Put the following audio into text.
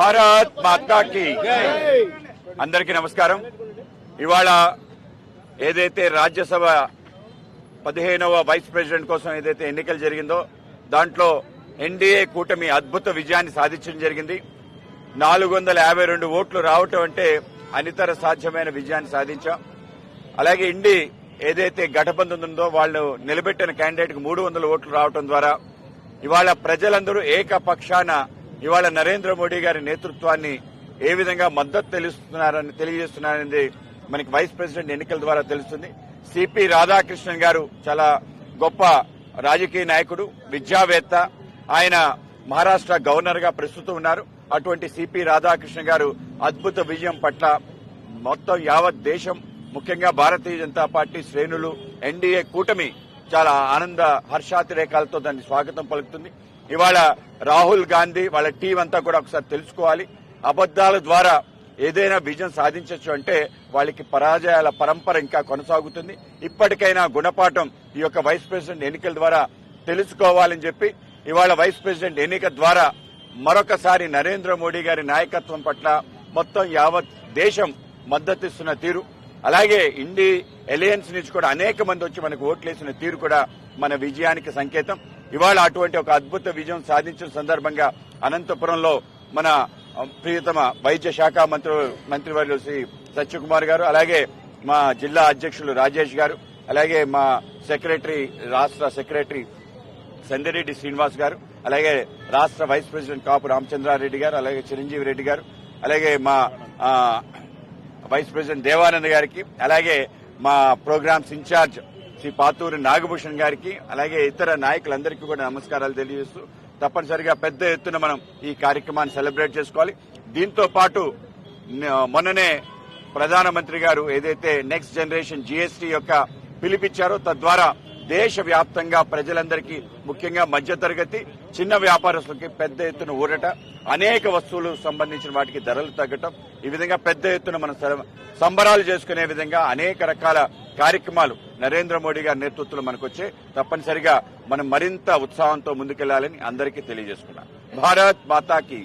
భారత్ మాతాకి అందరికీ నమస్కారం. ఇవాళ ఏదైతే రాజ్యసభ పదిహేనవ వైస్ ప్రెసిడెంట్ కోసం ఏదైతే ఎన్నికలు జరిగిందో దాంట్లో ఎన్డీఏ కూటమి అద్భుత విజయాన్ని సాధించడం జరిగింది. నాలుగు వందల యాభై రెండు ఓట్లు రావటం అంటే అనితర సాధ్యమైన విజయాన్ని సాధించాం. అలాగే ఇండి ఏదైతే గఠబంధన్ ఉందో వాళ్ళు నిలబెట్టిన క్యాండిడేట్కు మూడు వందల ఓట్లు రావటం ద్వారా ఇవాళ ప్రజలందరూ ఏకపక్షాన ఇవాళ నరేంద్ర మోడీ గారి నేతృత్వాన్ని ఏ విధంగా మద్దతు తెలుస్తున్నారని తెలియజేస్తున్నారనేది మనకి వైస్ ప్రెసిడెంట్ ఎన్నికల ద్వారా తెలుస్తుంది. సిపి రాధాకృష్ణన్ గారు చాలా గొప్ప రాజకీయ నాయకుడు విద్యావేత్త. ఆయన మహారాష్ట్ర గవర్నర్గా ప్రస్తుతం ఉన్నారు. అటువంటి సిపి రాధాకృష్ణ గారు అద్భుత విజయం పట్ల మొత్తం యావత్ దేశం ముఖ్యంగా భారతీయ జనతా పార్టీ శ్రేణులు ఎన్డీఏ కూటమి చాలా ఆనంద హర్షాతిరేకాలతో దాన్ని స్వాగతం పలుకుతుంది. ఇవాళ రాహుల్ గాంధీ వాళ్ళ టీం అంతా కూడా ఒకసారి తెలుసుకోవాలి. అబద్దాల ద్వారా ఏదైనా విజయం సాధించవచ్చు అంటే వాళ్ళకి పరాజయాల పరంపర ఇంకా కొనసాగుతుంది. ఇప్పటికైనా గుణపాఠం ఈ యొక్క వైస్ ప్రెసిడెంట్ ఎన్నికల ద్వారా తెలుసుకోవాలని చెప్పి ఇవాళ వైస్ ప్రెసిడెంట్ ఎన్నిక ద్వారా మరొకసారి నరేంద్ర మోడీ గారి నాయకత్వం పట్ల మొత్తం యావత్ దేశం మద్దతిస్తున్న తీరు. అలాగే ఇండి ఎలియన్స్ నుంచి కూడా అనేక మంది వచ్చి మనకు ఓట్లేసిన తీరు కూడా మన విజయానికి సంకేతం. ఇవాళ అటువంటి ఒక అద్భుత విజయం సాధించిన సందర్భంగా అనంతపురంలో మన ప్రియతమ వైద్య శాఖ మంత్రి మంత్రివర్యులు శ్రీ సత్యకుమార్ గారు అలాగే మా జిల్లా అధ్యక్షులు రాజేష్ గారు అలాగే మా సెక్రటరీ రాష్ట్ర సెక్రటరీ సందిరెడ్డి శ్రీనివాస్ గారు అలాగే రాష్ట్ర వైస్ ప్రెసిడెంట్ కాపు రామచంద్రారెడ్డి గారు అలాగే చిరంజీవి రెడ్డి గారు అలాగే మా వైస్ ప్రెసిడెంట్ దేవానంద్ గారికి అలాగే మా programmes in charge Shri Paturi Nagabhushan గారికి అలాగే ఇతర నాయకులందరికీ కూడా నమస్కారాలు తెలియజేస్తూ తప్పనిసరిగా పెద్ద ఎత్తున మనం ఈ కార్యక్రమాన్ని సెలబ్రేట్ చేసుకోవాలి. దీంతో పాటు మొన్ననే ప్రధానమంత్రి గారు ఏదైతే నెక్స్ట్ జనరేషన్ జీఎస్టీ యొక్క పిలిపిచ్చారో తద్వారా దేశవ్యాప్తంగా ప్రజలందరికీ ముఖ్యంగా మధ్యతరగతి చిన్న వ్యాపారస్తులకి పెద్ద ఎత్తున ఊరట అనేక వస్తువులు సంబంధించిన వాటికి ధరలు తగ్గటం ఈ విధంగా పెద్ద ఎత్తున మనం సంబరాలు చేసుకునే విధంగా అనేక రకాల కార్యక్రమాలు నరేంద్ర మోడీ గారి నేతృత్వంలో మనకు వచ్చే తప్పనిసరిగా మనం మరింత ఉత్సాహంతో ముందుకెళ్ళాలని అందరికీ తెలియజేసుకున్నాం. భారత్ మాతాకి